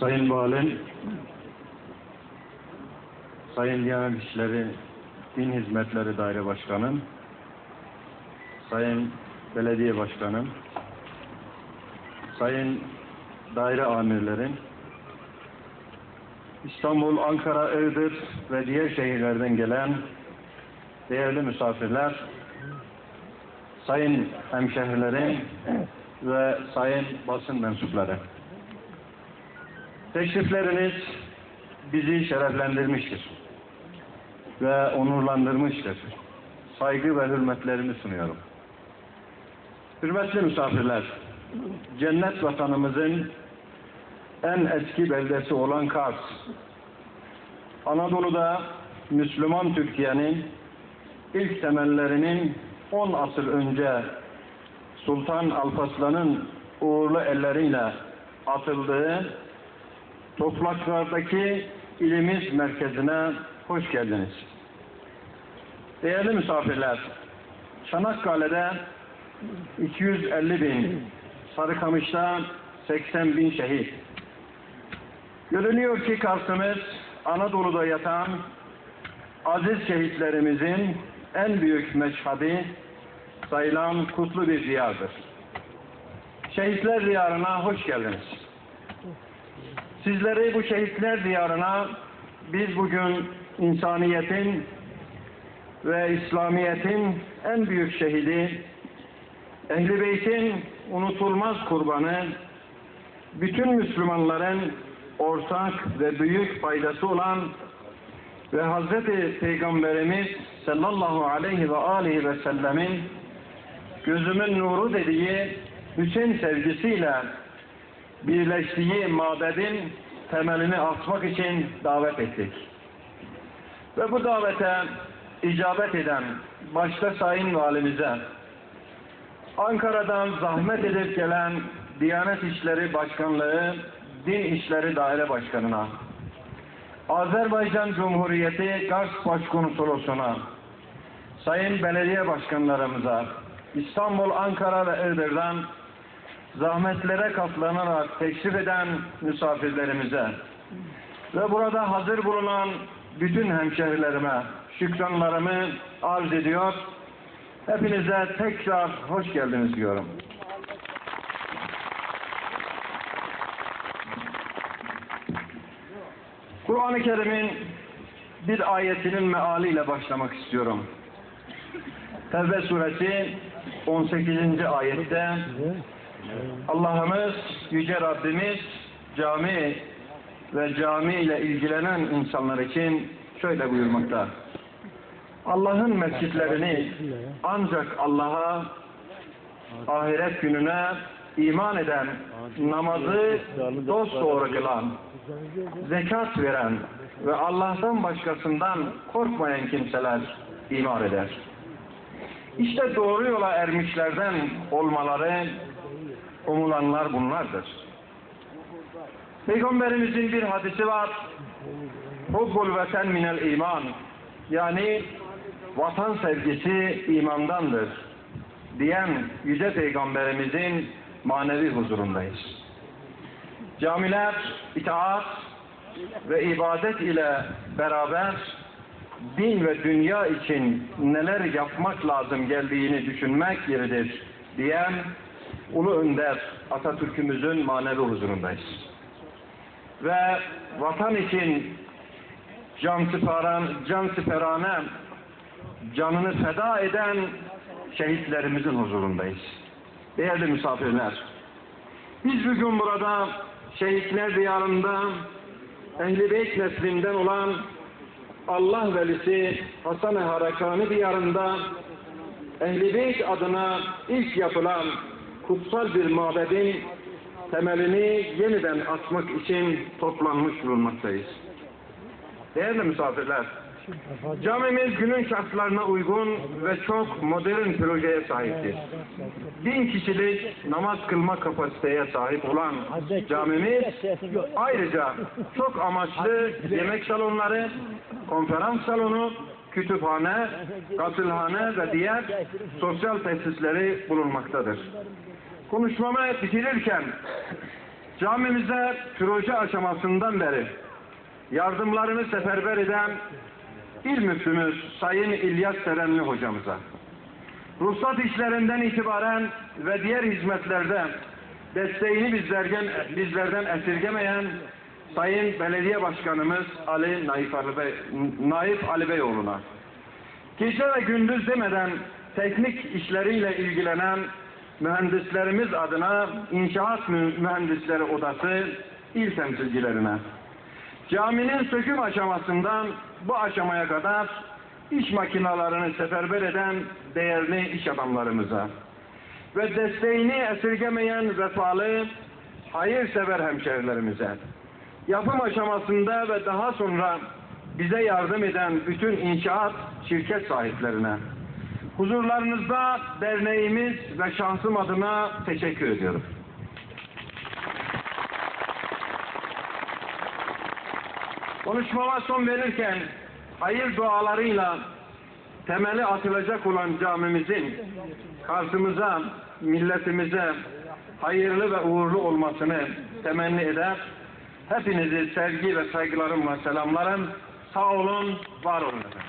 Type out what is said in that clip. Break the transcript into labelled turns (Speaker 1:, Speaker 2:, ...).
Speaker 1: Sayın Valim, Sayın Diyanet İşleri Din Hizmetleri Daire Başkanım, Sayın Belediye Başkanım, Sayın Daire Amirlerim, İstanbul, Ankara, Iğdır ve diğer şehirlerden gelen değerli misafirler, sayın hemşehrilerim ve sayın basın mensupları. Teşrifleriniz bizi şereflendirmiştir ve onurlandırmıştır. Saygı ve hürmetlerimi sunuyorum. Hürmetli misafirler, cennet vatanımızın en eski beldesi olan Kars, Anadolu'da Müslüman Türkiye'nin ilk temellerinin 10 asır önce Sultan Alparslan'ın uğurlu elleriyle atıldığı topraklardaki ilimiz merkezine hoş geldiniz. Değerli misafirler, Çanakkale'de 250 bin, Sarıkamış'ta 80 bin şehit. Görünüyor ki Kars'ımız Anadolu'da yatan aziz şehitlerimizin en büyük meşhadi sayılan kutlu bir diyardır. Şehitler diyarına hoş geldiniz. Sizleri bu şehitler diyarına biz bugün insaniyetin ve İslamiyet'in en büyük şehidi, Ehl-i Beyt'in unutulmaz kurbanı, bütün Müslümanların ortak ve büyük faydası olan ve Hazreti Peygamberimiz sallallahu aleyhi ve aleyhi ve sellemin gözümün nuru dediği Hüseyin sevgisiyle birleştiği mabedin temelini atmak için davet ettik. Ve bu davete icabet eden başta Sayın Valimize, Ankara'dan zahmet edip gelen Diyanet İşleri Başkanlığı Din İşleri Daire Başkanı'na, Azerbaycan Cumhuriyeti Kars Başkonsolosluğu'na, Sayın Belediye Başkanlarımıza, İstanbul, Ankara ve Iğdır'dan zahmetlere katlanarak teşrif eden misafirlerimize ve burada hazır bulunan bütün hemşehrilerime şükranlarımı arz ediyor. Hepinize tekrar hoş geldiniz diyorum. Kur'an-ı Kerim'in bir ayetinin mealiyle başlamak istiyorum. Tevbe suresi 18. ayette Allah'ımız, Yüce Rabbimiz cami ve cami ile ilgilenen insanlar için şöyle buyurmakta. Allah'ın mescitlerini ancak Allah'a ahiret gününe iman eden, namazı dost doğru kılan, zekat veren ve Allah'tan başkasından korkmayan kimseler iman eder. İşte doğru yola ermişlerden olmaları umulanlar bunlardır. Peygamberimizin bir hadisi var. Hubbul veten minel iman. Yani vatan sevgisi imandandır. Diyen Yüce Peygamberimizin manevi huzurundayız. Camiler itaat ve ibadet ile beraber din ve dünya için neler yapmak lazım geldiğini düşünmek yeridir diyen Ulu Önder Atatürk'ümüzün manevi huzurundayız. Ve vatan için can siparan, can siperane canını feda eden şehitlerimizin huzurundayız. Değerli misafirler, biz bugün burada şehitler diyarında Ehl-i Beyt neslinden olan Allah velisi Hasan-ı Harakani diyarında Ehl-i Beyt adına ilk yapılan kutsal bir mabedin temelini yeniden atmak için toplanmış bulunmaktayız. Değerli misafirler, camimiz günün şartlarına uygun ve çok modern projeye sahiptir. Bin kişilik namaz kılma kapasiteye sahip olan camimiz ayrıca çok amaçlı yemek salonları, konferans salonu kütüphane, gasılhane ve diğer sosyal tesisleri bulunmaktadır. Konuşmamı bitirirken camimize proje aşamasından beri yardımlarını seferber eden İl Müftümüz Sayın İlyas Serenli hocamıza, ruhsat işlerinden itibaren ve diğer hizmetlerde desteğini bizlerden, bizlerden esirgemeyen Sayın Belediye Başkanımız Ali Naif Ali, Bey, Naif Ali Beyoğlu'na, gece ve gündüz demeden teknik işleriyle ilgilenen mühendislerimiz adına İnşaat Mü- Mühendisleri Odası il temsilcilerine, caminin söküm aşamasından bu aşamaya kadar iş makinalarını seferber eden değerli iş adamlarımıza ve desteğini esirgemeyen vefalı, hayırsever hemşerilerimize, yapım aşamasında ve daha sonra bize yardım eden bütün inşaat şirket sahiplerine, huzurlarınızda derneğimiz ve şansım adına teşekkür ediyorum. Konuşmama son verirken hayır dualarıyla temeli atılacak olan camimizin karşımıza, milletimize hayırlı ve uğurlu olmasını temenni eder. Hepinizi sevgi ve saygılarımla selamlarım. Sağ olun, var olun efendim.